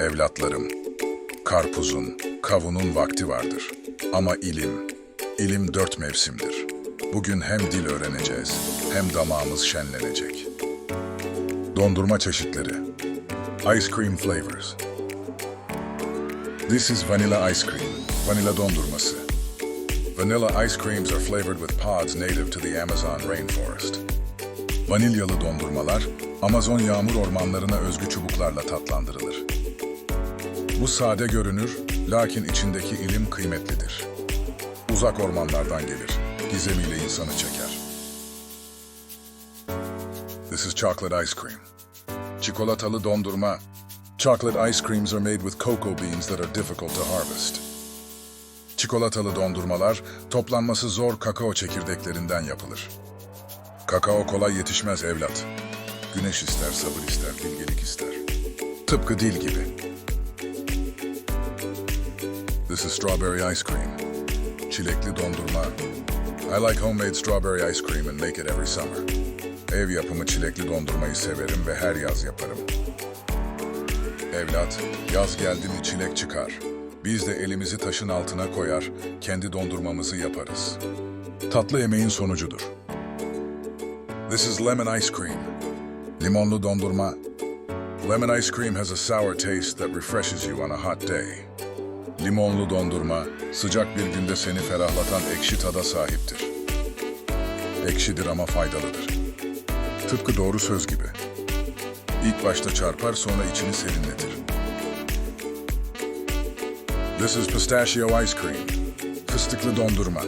Evlatlarım, karpuzun, kavunun vakti vardır. Ama ilim, ilim dört mevsimdir. Bugün hem dil öğreneceğiz, hem damağımız şenlenecek. Dondurma çeşitleri. Ice cream flavors. This is vanilla ice cream, vanilla dondurması. Vanilla ice creams are flavored with pods native to the Amazon rainforest. Vanilyalı dondurmalar, Amazon yağmur ormanlarına özgü çubuklarla tatlandırılır. Bu sade görünür, lakin içindeki ilim kıymetlidir. Uzak ormanlardan gelir, gizemiyle insanı çeker. This is chocolate ice cream. Çikolatalı dondurma. Chocolate ice creams are made with cocoa beans that are difficult to harvest. Çikolatalı dondurmalar toplanması zor kakao çekirdeklerinden yapılır. Kakao kolay yetişmez evlat. Güneş ister, sabır ister, bilgelik ister. Tıpkı dil gibi. This is strawberry ice cream. Çilekli dondurma. I like homemade strawberry ice cream and make it every summer. Ev yapımı çilekli dondurmayı severim ve her yaz yaparım. Evlat, yaz geldi mi çilek çıkar. Biz de elimizi taşın altına koyar, kendi dondurmamızı yaparız. Tatlı yemeğin sonucudur. This is lemon ice cream. Limonlu dondurma. Lemon ice cream has a sour taste that refreshes you on a hot day. Limonlu dondurma, sıcak bir günde seni ferahlatan ekşi tada sahiptir. Ekşidir ama faydalıdır. Tıpkı doğru söz gibi. İlk başta çarpar sonra içini serinletir. This is pistachio ice cream. Fıstıklı dondurma.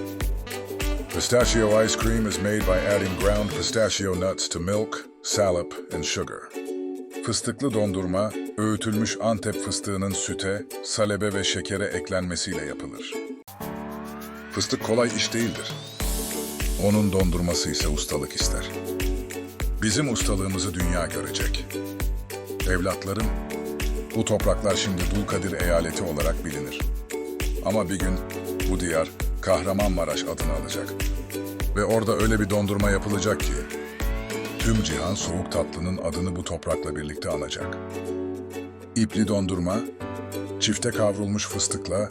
Pistachio ice cream is made by adding ground pistachio nuts to milk, salep, and sugar. Fıstıklı dondurma, öğütülmüş Antep fıstığının süte, salebe ve şekere eklenmesiyle yapılır. Fıstık kolay iş değildir. Onun dondurması ise ustalık ister. Bizim ustalığımızı dünya görecek. Evlatlarım, bu topraklar şimdi Dulkadir eyaleti olarak bilinir. Ama bir gün bu diyar Kahramanmaraş adını alacak. Ve orada öyle bir dondurma yapılacak ki tüm cihan soğuk tatlının adını bu toprakla birlikte anacak. İpli dondurma, çifte kavrulmuş fıstıkla,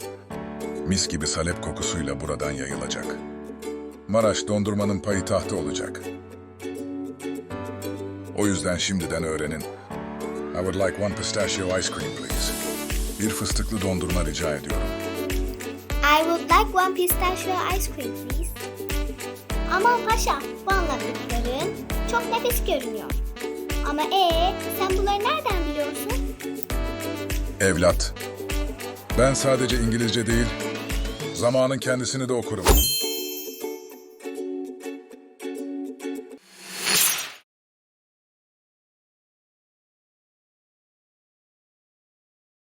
mis gibi salep kokusuyla buradan yayılacak. Maraş dondurmanın payitahtı olacak. O yüzden şimdiden öğrenin. I would like one pistachio ice cream please. Bir fıstıklı dondurma rica ediyorum. I would like one pistachio ice cream please. Aman paşa, bu anlattıkların çok nefis görünüyor. Ama ee, sen bunları nereden biliyorsun? Evlat, ben sadece İngilizce değil, zamanın kendisini de okurum.